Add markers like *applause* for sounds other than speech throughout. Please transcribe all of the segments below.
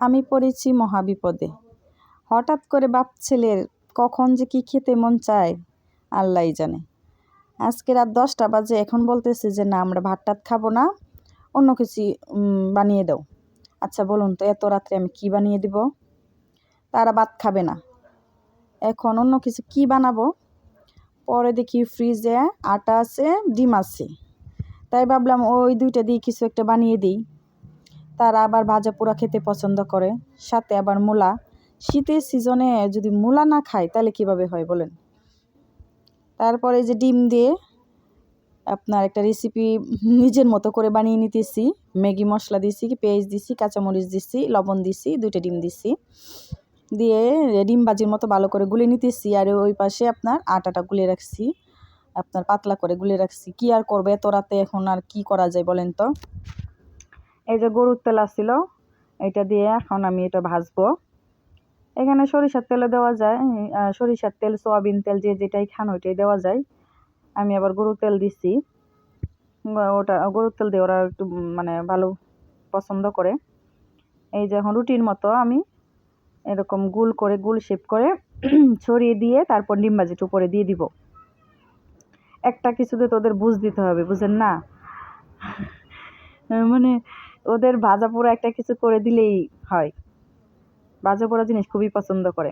আমি পড়েছি মহাবিপদে। হঠাৎ করে বাপ ছেলের কখন যে কী খেতে মন চায়, আল্লাহই জানে। আজকে রাত দশটা বাজে, এখন বলতেছে যে, না, আমরা ভাত টাত খাব না, অন্য কিছু বানিয়ে দাও। আচ্ছা বলুন তো, এত রাত্রে আমি কি বানিয়ে দিব? তারা ভাত খাবে না। এখন অন্য কিছু কি বানাবো? পরে দেখি ফ্রিজে আটা আছে, ডিম আছে। তাই ভাবলাম ওই দুইটা দিয়ে কিছু একটা বানিয়ে দিই। তারা আবার ভাজা পোড়া খেতে পছন্দ করে। সাথে আবার মূলা। শীতের সিজনে যদি মূলা না খায়, তাহলে কীভাবে হয় বলেন? তারপরে যে ডিম দিয়ে আপনার একটা রেসিপি নিজের মতো করে বানিয়ে নিতেছি। ম্যাগি মশলা দিছি, পেঁয়াজ দিছি, কাঁচামরিচ দিছি, লবণ দিছি, দুইটা ডিম দিছি। দিয়ে ডিম বাজির মতো ভালো করে গুলে নিতেছি। আর ওই পাশে আপনার আটাটা গুলে রাখছি। আপনার পাতলা করে গুলে রাখছি। কি আর করবে? এত রাতে এখন আর কি করা যায় বলেন তো? যে গরুর তেল আসছিল এটা দিয়ে এখন আমি এটা ভাজবো। এখানে সরিষার তেলে দেওয়া যায় সরিষার তেল, সয়াবিন তেল, যে যেটাই খান ওইটাই দেওয়া যায়। আমি আবার গরুর তেল দিছি। ওটা, গরুর তেল দিয়ে ওরা একটু মানে ভালো পছন্দ করে। এই যে এখন রুটির মতো আমি এরকম গুল করে, গুল শেপ করে *clears throat* ছড়িয়ে দিয়ে তারপর ডিম ভাজিটা উপরে দিয়ে দিব। একটা কিছুতে তোদের বুঝ দিতে হবে, বুঝেন না? *laughs* মানে ওদের ভাজা পোড়া একটা কিছু করে দিলেই হয়। ভাজা পোড়া জিনিস খুবই পছন্দ করে।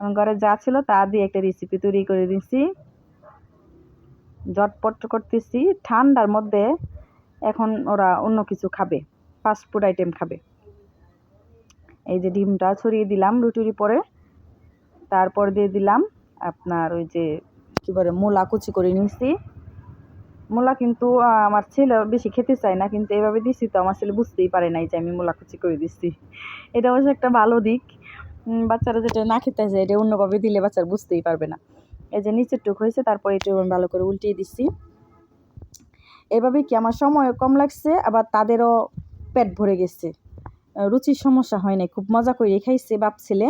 আমার ঘরে যা ছিল তা দিয়ে একটা রেসিপি তৈরি করে দিছি। জটপট করতেছি। ঠান্ডার মধ্যে এখন ওরা অন্য কিছু খাবে। ফাস্ট ফুড আইটেম খাবে। এই যে ডিমটা ছড়িয়ে দিলাম রুটির উপরে। তারপর দিয়ে দিলাম আপনার ওই যে কী বলে, মূলা কুচি করে নিয়েছি মূলা কিন্তু আমার ছেলে বেশি খেতে চায় না, কিন্তু এভাবে দিছি তো আমার ছেলে বুঝতেই পারে নাই যে আমি মূলা কুচি করে দিচ্ছি এটা অবশ্য একটা ভালো দিক। বাচ্চারা যেটা না খেতে চায়, এটা অন্যভাবে দিলে বাচ্চারা বুঝতেই পারবে না। এই যে নিচের টুক হয়েছে, তারপরে একটু আমি ভালো করে উল্টিয়ে দিচ্ছি এভাবে কি আমার সময়ও কম লাগছে? আবার তাদেরও পেট ভরে গেছে। রুচির সমস্যা হয় নাই, খুব মজা করে খাইছে বাপ ছেলে।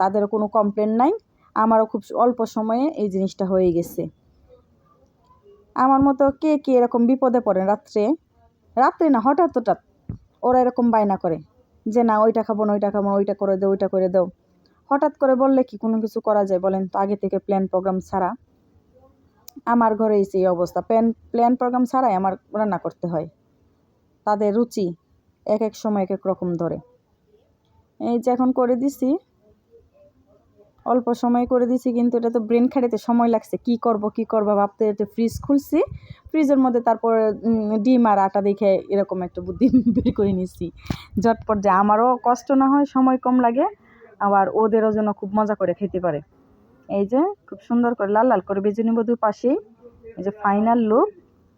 তাদেরও কোনো কমপ্লেন নাই। আমারও খুব অল্প সময়ে এই জিনিসটা হয়ে গেছে। আমার মতো কে কে এরকম বিপদে পড়ে রাত্রে? রাত্রে না, হঠাৎ হঠাৎ। ওরা এরকম বায়না করে যে, না, ওইটা খাব না, ওইটা খাব না, ওইটা করে দাও, ওইটা করে দাও। হঠাৎ করে বললে কি, কোনো কিছু করা যায়? বলেন তো, আগে থেকে প্ল্যান প্রোগ্রাম ছাড়া। আমার ঘরে সেই অবস্থা। প্ল্যান প্ল্যান প্রোগ্রাম ছাড়াই আমার রান্না করতে হয়। তাদের রুচি এক এক সময় এক এক রকম ধরে। এই যে, এখন করে দিছি। অল্প সময় করে দিছি, কিন্তু এটা তো ব্রেন খাটাতে সময় লাগছে। কি করব কি করব ভাবতে ভাবতে ফ্রিজ খুলছি ফ্রিজের মধ্যে তারপর ডিম আর আটা দেখে এরকম একটা বুদ্ধি *laughs* বের করে নিছি। ঝটপট যে আমারও কষ্ট না হয়, সময় কম লাগে, আবার ওদেরও যেন খুব মজা করে খেতে পারে। এই যে খুব সুন্দর করে লাল লাল করে বেজে নিব দু পাশেই। এই যে ফাইনাল লুক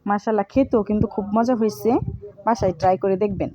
মাসাল্লাহ খেতেও কিন্তু খুব মজা হয়েছে বাসায় ট্রাই করে দেখবেন।